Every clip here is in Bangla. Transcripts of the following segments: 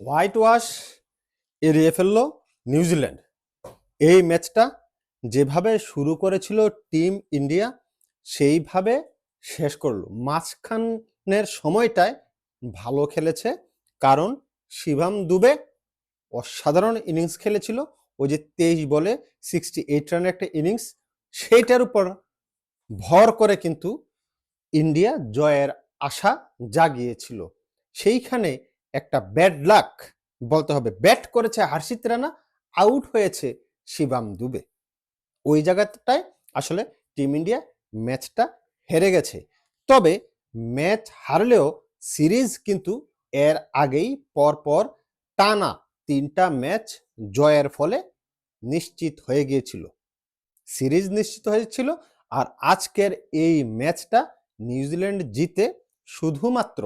হোয়াইট ওয়াশ এড়িয়ে ফেলল নিউজিল্যান্ড এই ম্যাচটা যেভাবে শুরু করেছিল টিম ইন্ডিয়া, সেইভাবে শেষ করল। মাঝখানের সময়টায় ভালো খেলেছে, কারণ শিবাম দুবে অসাধারণ ইনিংস খেলেছিল। ওই যে তেইশ বলে সিক্সটি এইট রানের একটা ইনিংস, সেইটার উপর ভর করে কিন্তু ইন্ডিয়া জয়ের আশা জাগিয়েছিল। সেইখানে একটা ব্যাড লাক বলতে হবে। ব্যাট করেছে হার্ষিত রানা আউট হয়েছে শিবাম দুবে ওই জায়গাটায় আসলে টিম ইন্ডিয়া ম্যাচটা হেরে গেছে। তবে ম্যাচ হারলেও সিরিজ কিন্তু এর আগেই পরপর টানা তিনটা ম্যাচ জয়ের ফলে নিশ্চিত হয়ে গিয়েছিল। সিরিজ নিশ্চিত হয়েছিল আর আজকের এই ম্যাচটা নিউজিল্যান্ড জিতে শুধুমাত্র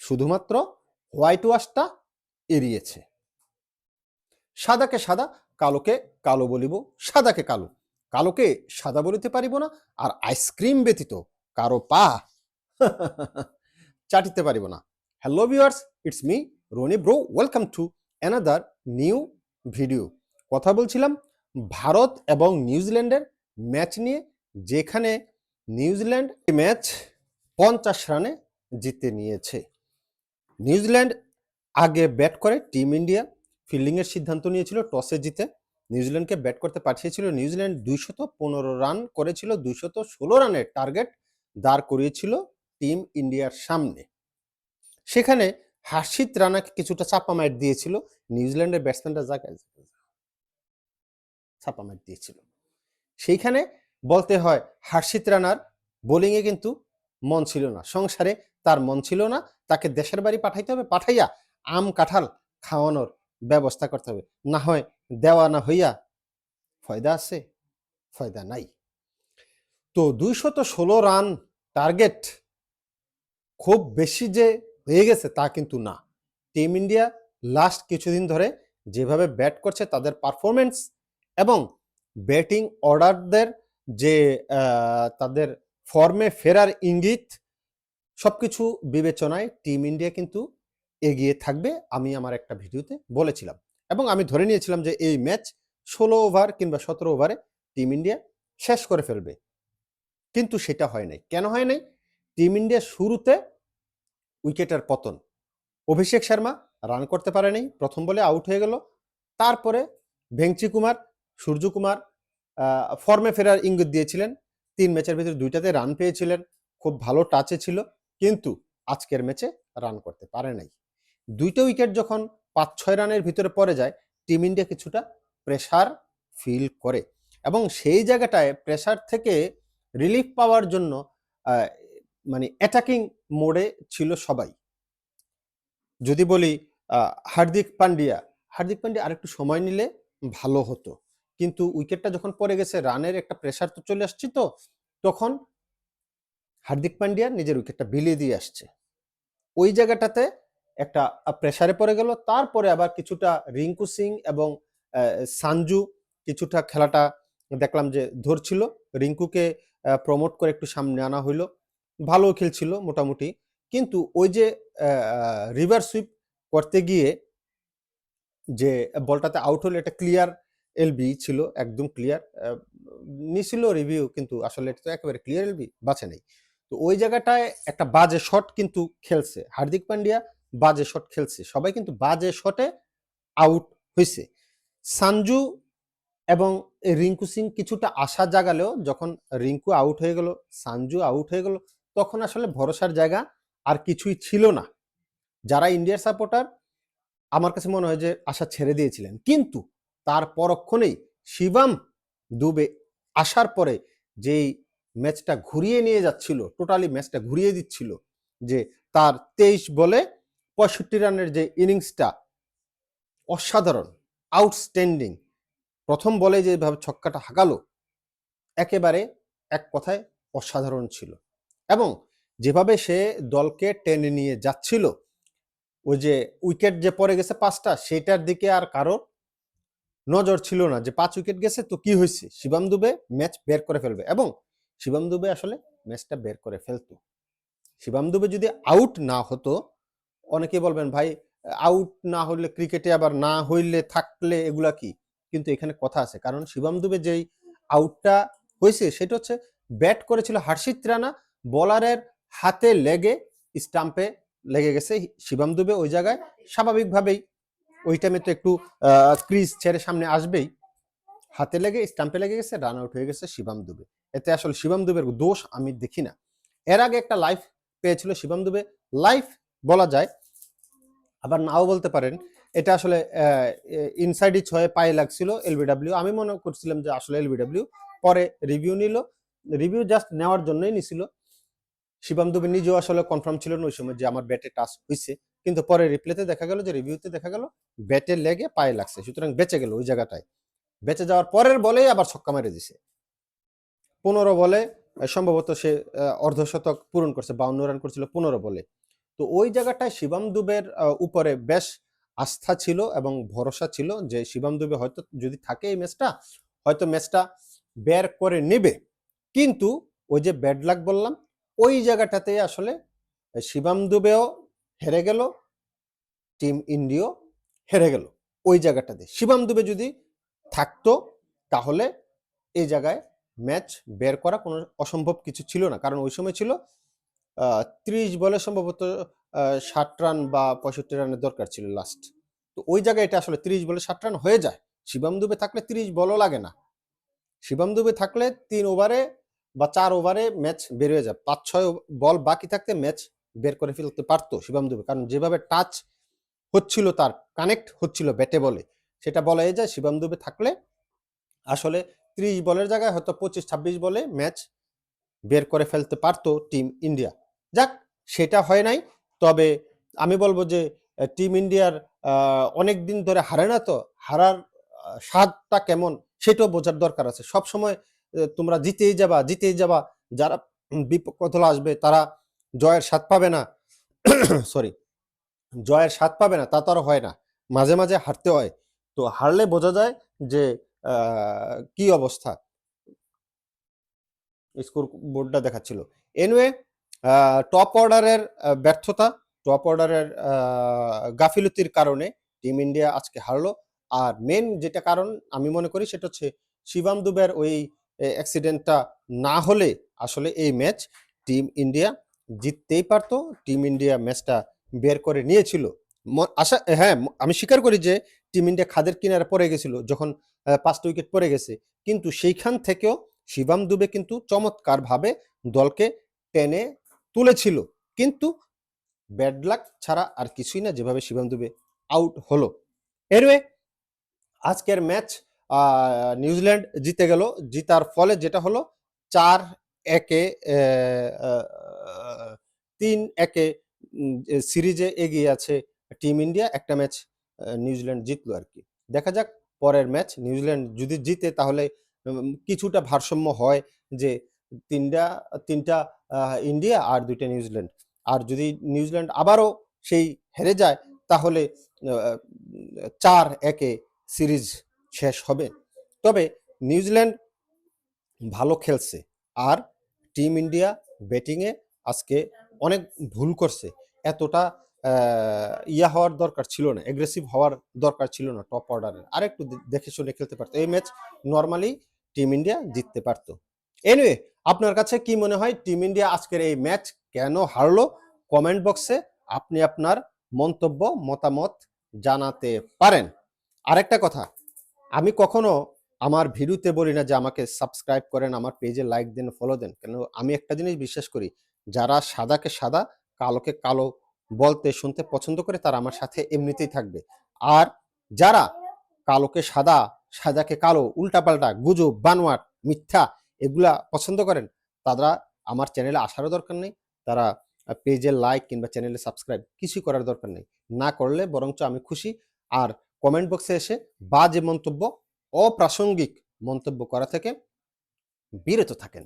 শুধুমাত্র হোয়াইট ওয়াশটা এড়িয়েছে। সাদাকে সাদা, কালোকে কালো বলিব, সাদাকে কালো। কালোকে সাদা বলিতে পারিব না আর আইসক্রিম ব্যতীত কারও পা চাটিতে পারিব না। Hello viewers it's me Rony bro welcome to another new video কথা বলছিলাম ভারত এবং নিউজিল্যান্ডের ম্যাচ নিয়ে, যেখানে নিউজিল্যান্ড ম্যাচ পঞ্চাশ রানে জিতে নিয়েছে। নিউজিল্যান্ড আগে ব্যাট করে টিম ইন্ডিয়া। ফিল্ডিংয়ের সিদ্ধান্ত নিয়েছিল টসে জিতে। নিউজিল্যান্ডকে ব্যাট করতে পাঠিয়েছিল নিউজিল্যান্ড দুইশত পনেরো রান করেছিল, দুইশত ষোলো রানের টার্গেট দাঁড় করিয়েছিল টিম ইন্ডিয়ার সামনে। সেখানে হার্ষিত রানাকে কিছুটা চাপা মাইট দিয়েছিল। নিউজিল্যান্ডের ব্যাটসম্যানরা জায়গায় চাপা মাইট দিয়েছিল। সেইখানে বলতে হয় হার্ষিত রানার বোলিংয়ে কিন্তু মন ছিল না। সংসারে তার মন ছিল না। তাকে দেশের বাড়ি পাঠাইতে হবে। পাঠাইয়া আম, কাঁঠাল খাওয়ানোর ব্যবস্থা করতে হবে। না হয় দেওয়া না হইয়া ফয়দা আছে, ফয়দা নাই। তো দুইশত ষোলো রান টার্গেট খুব বেশি যে হয়ে গেছে তা কিন্তু না। টিম ইন্ডিয়া লাস্ট কিছুদিন ধরে যেভাবে ব্যাট করছে তাদের পারফরমেন্স এবং ব্যাটিং অর্ডারদের যে তাদের ফর্মে ফেরার ইঙ্গিত, সবকিছু বিবেচনায় টিম ইন্ডিয়া কিন্তু এগিয়ে থাকবে আমি আমার একটা ভিডিওতে বলেছিলাম। এবং আমি ধরে নিয়েছিলাম যে এই ম্যাচ ষোলো ওভার কিংবা সতেরো ওভারে টিম ইন্ডিয়া শেষ করে ফেলবে। কিন্তু সেটা হয় নাই। কেন হয় নাই? টিম ইন্ডিয়া শুরুতে উইকেটের পতন। অভিষেক শর্মা রান করতে পারেনি প্রথম বলে আউট হয়ে গেল। তারপরে ভেংচি কুমার সূর্য কুমার ফর্মে ফেরার ইঙ্গিত দিয়েছিলেন। তিন ম্যাচের ভিতরে দুইটাতে রান পেয়েছিলেন, খুব ভালো টাচে ছিল, কিন্তু আজকের ম্যাচে রান করতে পারে নাই। দুইটা উইকেট যখন পাঁচ ছয় রানের ভিতরে পড়ে যায় টিম ইন্ডিয়া কিছুটা প্রেশার ফিল করে এবং সেই জায়গাটায় প্রেশার থেকে রিলিফ পাওয়ার জন্য মানে অ্যাটাকিং মোডে ছিল সবাই। যদি বলি হার্দিক পান্ডিয়া হার্দিক পান্ডিয়া আরেকটু সময় নিলে ভালো হতো। কিন্তু উইকেটটা যখন পড়ে গেছে রানের একটা প্রেশার তো চলে আসছে তো, তখন হার্দিক পান্ডিয়া নিজের উইকেটটা বিলিয়ে দিয়ে আসছে। ওই জায়গাটাতে একটা প্রেসারে পড়ে গেল, তারপরে আবার কিছুটা রিঙ্কু সিং এবং সানজু কিছুটা খেলাটা দেখলাম যে ধরছিল। রিঙ্কুকে প্রমোট করে একটু সামনে আনা হইল। ভালো খেলছিল মোটামুটি। কিন্তু ওই যে রিভার সুইপ করতে গিয়ে যে বলটাতে আউট হলো, এটা ক্লিয়ার এলবি ছিল একদম ক্লিয়ার নিছিল রিভিউ কিন্তু আসলে এটা তো একেবারে ক্লিয়ার এলবি বাঁচে নেই। তো ওই জায়গাটায় একটা বাজে শট কিন্তু খেলছে। হার্দিক পান্ডিয়া বাজে শট খেলছে। সবাই কিন্তু বাজে শটে আউট হয়েছে সানজু এবং রিঙ্কু সিং কিছুটা আশা জাগালেও যখন রিঙ্কু আউট হয়ে গেল, সানজু আউট হয়ে গেল, তখন আসলে ভরসার জায়গা আর কিছুই ছিল না। যারা ইন্ডিয়ার সাপোর্টার আমার কাছে মনে হয় যে আশা ছেড়ে দিয়েছিলেন। কিন্তু তার পরক্ষণেই শিবাম ডুবে আসার পরে যেই ম্যাচটা ঘুরিয়ে নিয়ে যাচ্ছিল টোটালি ম্যাচটা ঘুরিয়ে দিচ্ছিল যে তার তেইশ বলে পঁয়ষট্টি রানের যে ইনিংসটা অসাধারণ আউটস্ট্যান্ডিং প্রথম বলে যেভাবে ছক্কাটা হাঁকালো একেবারে এক কথায় অসাধারণ ছিল। এবং যেভাবে সে দলকে টেনে নিয়ে যাচ্ছিল, ওই যে উইকেট যে পড়ে গেছে পাঁচটা, সেটার দিকে আর কারও নজর ছিল না যে পাঁচ উইকেট গেছে, তো কি হয়েছে? শিবাম দুবে ম্যাচ বের করে ফেলবে। এবং শিবাম দুবে আসলে ম্যাচটা বের করে ফেলতো। শিবাম দুবে যদি আউট না হতো, অনেকে বলবেন, ভাই আউট না হইলে ক্রিকেটে আবার না হইলে থাকলে এগুলা কি? কিন্তু এখানে কথা আছে। কারণ শিবাম দুবে যেই আউটটা হয়েছে, সেটা হচ্ছে ব্যাট করেছিল হার্ষিত রানা। বলারের হাতে লেগে স্টাম্পে লেগে গেছে। শিবাম দুবে ওই জায়গায় স্বাভাবিকভাবেই ওই টাইমে তো একটু ক্রিজ ছেড়ে সামনে আসবেই। হাতে লেগে স্টাম্পে লেগে গেছে রান আউট হয়ে গেছে শিবম দুবে। এতে আসলে শিবম দুবের দোষ আমি দেখি না। এর আগে একটা লাইফ পেয়েছিল শিবম দুবে। লাইফ বলা যায়। আবার নাও বলতে পারেন, এটা আসলে ইনসাইড ইচ হয়ে পায়ে লাগছিল এলবিডাব্লিউ আমি মনে করছিলাম যে আসলে এলবিডাব্লিউ পরে রিভিউ নিল। রিভিউ জাস্ট নেওয়ার জন্যই নিছিল। শিবাম দুবে নিজেও আসলে কনফার্ম ছিল না ওই সময় যে আমার ব্যাটে টাচ হয়েছে কিন্তু পরে রিপ্লেতে দেখা গেল যে রিভিউতে দেখা গেল ব্যাটে লেগে পায়ে লাগছে, সুতরাং বেঁচে গেল ওই জায়গাটায়। বেঁচে যাওয়ার পরের বলেই আবার ছক্কা মেরে দিছে। পনেরো বলে সম্ভবত সে অর্ধশতক পূরণ করছে, বাউন্ন রান করছিল পনেরো বলে। তো ওই জায়গাটায় শিবাম দুবের উপরে বেশ আস্থা ছিল এবং ভরসা ছিল যে শিবাম দুবে হয়তো যদি থাকে এই ম্যাচটা, হয়তো ম্যাচটা বের করে নেবে। কিন্তু ওই যে ব্যাড লাক বললাম, ওই জায়গাটাতে আসলে শিবাম দুবেও হেরে গেল, টিম ইন্ডিয়াও হেরে গেল। ওই জায়গাটাতে। শিবাম দুবে যদি থাকতো, তাহলে এই জায়গায় ম্যাচ বের করা কোনো অসম্ভব কিছু ছিল না। কারণ ওই সময় ছিল ত্রিশ বলে সম্ভবত ষাট রান বা পঁয়ষট্টি রানের দরকার ছিল লাস্ট তো ওই জায়গায় এটা আসলে ত্রিশ বলে ষাট রান হয়ে যায়। শিবাম দুবে থাকলে ত্রিশ বলও লাগে না। শিবাম দুবে থাকলে তিন ওভারে বা চার ওভারে ম্যাচ বের হয়ে যায়। পাঁচ, ছয় বল বাকি থাকতে ম্যাচ বের করে ফেলতে পারতো শিবম দুবে। কারণ যেভাবে টাচ হচ্ছিল তার কানেক্ট হচ্ছিল ব্যাটে বলে। সেটা বলা যায় শিবম দুবে থাকলে আসলে ত্রিশ বলের জায়গায় হয়তো পঁচিশ, ছাব্বিশ বলে ম্যাচ বের করে ফেলতে পারতো টিম ইন্ডিয়া যাক, সেটা হয় নাই। তবে আমি বলব যে টিম ইন্ডিয়ার অনেক দিন ধরে হারে না তো, হারার স্বাদটা কেমন সেটাও বোঝার দরকার আছে। সব সময় তোমরা জিতেই যাবা জিতেই যাবা। যারা বিপক্ষ দল আসবে তারা জয়ের স্বাদ পাবে না সরি জয়ের স্বাদ পাবে না, তা তো আর হয় না। মাঝে মাঝে হারতে হয়। তো হারলে বোঝা যায় যে কি অবস্থা? স্কোর বোর্ডটা দেখাচ্ছিল। এনওয়ে টপ অর্ডারের ব্যর্থতা টপ অর্ডারের গাফিলতির কারণে টিম ইন্ডিয়া আজকে হারলো। আর মেন যেটা কারণ আমি মনে করি সেটা হচ্ছে শিবাম দুবের ওই অ্যাক্সিডেন্টটা না হলে আসলে এই ম্যাচ টিম ইন্ডিয়া জিততেই পারতো। টিম ইন্ডিয়া ম্যাচটা বের করে নিয়েছিল। আশা হ্যাঁ আমি স্বীকার করি যে টিম ইন্ডিয়া খাদের কিনারে পড়ে গেছিল, যখন পাঁচটা উইকেট পড়ে গেছে। কিন্তু সেইখান থেকেও শিবাম দুবে কিন্তু চমৎকারভাবে দলকে টেনে তুলেছিল। কিন্তু ব্যাড লাক ছাড়া আর কিছুই না, যেভাবে শিবাম দুবে আউট হলো। এরওয়ে আজকের ম্যাচ নিউজিল্যান্ড জিতে গেল। জিতার ফলে যেটা হলো, চার একে তিন একে সিরিজে এগিয়ে আছে টিম ইন্ডিয়া। একটা ম্যাচ নিউজিল্যান্ড জিতলো আর কি দেখা যাক পরের ম্যাচ, নিউজিল্যান্ড যদি জিতে তাহলে কিছুটা ভারসাম্য হয় যে তিনটা তিনটা ইন্ডিয়া আর দুইটা নিউজিল্যান্ড। আর যদি নিউজিল্যান্ড আবারও সেই হেরে যায়, তাহলে চার একে সিরিজ শেষ হবে। তবে নিউজিল্যান্ড ভালো খেলছে। আর টিম ইন্ডিয়া ব্যাটিংয়ে আজকে অনেক ভুল করছে। এতটা ইয়া হওয়ার দরকার ছিল না এগ্রেসিভ হওয়ার দরকার ছিল না টপ অর্ডারের আর একটু দেখে শুনে খেলতে পারতো। এই ম্যাচ নর্মালি টিম ইন্ডিয়া জিততে পারতো। এনিওয়ে আপনার কাছে কি মনে হয় টিম ইন্ডিয়া আজকের এই ম্যাচ কেন হারলো? কমেন্ট বক্সে আপনি আপনার মন্তব্য, মতামত জানাতে পারেন। আরেকটা কথা, আমি কখনো আমার ভিডিওতে বলি না যে আমাকে সাবস্ক্রাইব করেন, আমার পেজে লাইক দেন ফলো দেন। কেন আমি একটা জিনিস বিশ্বাস করি, যারা সাদাকে সাদা, কালোকে কালো বলতে, শুনতে পছন্দ করে, তারা আমার সাথে এমনিতেই থাকবে। আর যারা কালোকে সাদা, সাদাকে কালো, উল্টাপাল্টা, গুজব, বানোয়াট, মিথ্যা এগুলা পছন্দ করেন, তারা আমার চ্যানেলে আসারও দরকার নেই, তারা পেজে লাইক কিংবা চ্যানেলে সাবস্ক্রাইব কিছুই করার দরকার নেই। না করলে বরঞ্চ আমি খুশি। আর কমেন্ট বক্সে এসে বাজে মন্তব্য অপ্রাসঙ্গিক মন্তব্য করা থেকে বিরত থাকেন।